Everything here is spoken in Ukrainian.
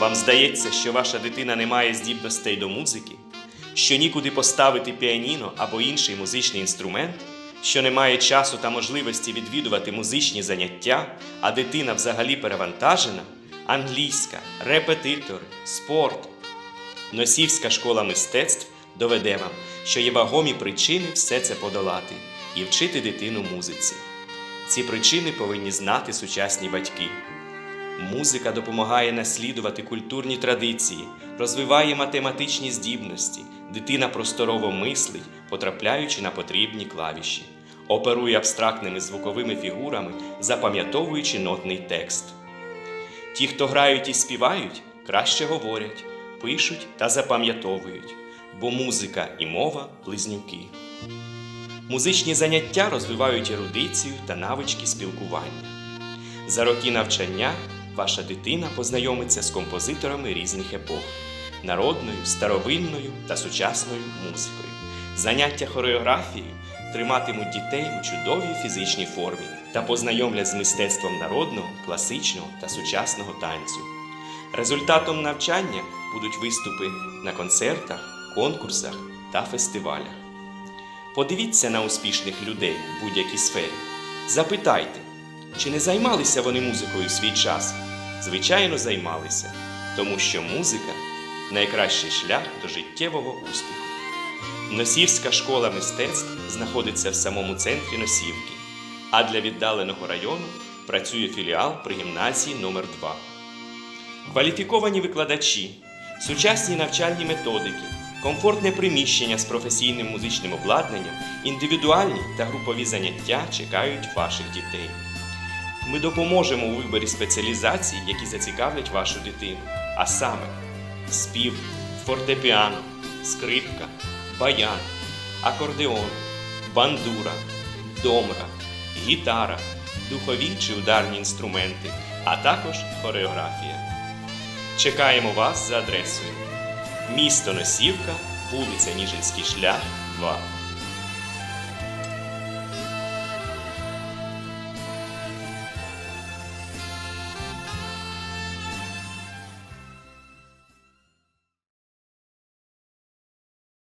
Вам здається, що ваша дитина не має здібностей до музики, що нікуди поставити піаніно або інший музичний інструмент, що не має часу та можливості відвідувати музичні заняття, а дитина взагалі перевантажена, англійська, репетитори, спорт. Носівська школа мистецтв доведе вам, що є вагомі причини все це подолати і вчити дитину музиці. Ці причини повинні знати сучасні батьки. Музика допомагає наслідувати культурні традиції, розвиває математичні здібності, дитина просторово мислить, потрапляючи на потрібні клавіші, оперує абстрактними звуковими фігурами, запам'ятовуючи нотний текст. Ті, хто грають і співають, краще говорять, пишуть та запам'ятовують, бо музика і мова близнюки. Музичні заняття розвивають ерудицію та навички спілкування. За роки навчання ваша дитина познайомиться з композиторами різних епох, народною, старовинною та сучасною музикою. Заняття хореографією триматимуть дітей у чудовій фізичній формі та познайомлять з мистецтвом народного, класичного та сучасного танцю. Результатом навчання будуть виступи на концертах, конкурсах та фестивалях. Подивіться на успішних людей в будь-якій сфері. Запитайте, чи не займалися вони музикою в свій час? Звичайно, займалися, тому що музика найкращий шлях до життєвого успіху. Носівська школа мистецтв знаходиться в самому центрі Носівки, а для віддаленого району працює філіал при гімназії номер 2 Кваліфіковані викладачі, сучасні навчальні методики, комфортне приміщення з професійним музичним обладнанням, індивідуальні та групові заняття чекають ваших дітей. Ми допоможемо у виборі спеціалізацій, які зацікавлять вашу дитину, а саме спів, фортепіано, скрипка, баян, акордеон, бандура, домра, гітара, духові чи ударні інструменти, а також хореографія. Чекаємо вас за адресою. Місто Носівка, вулиця Ніжинський шлях, 2.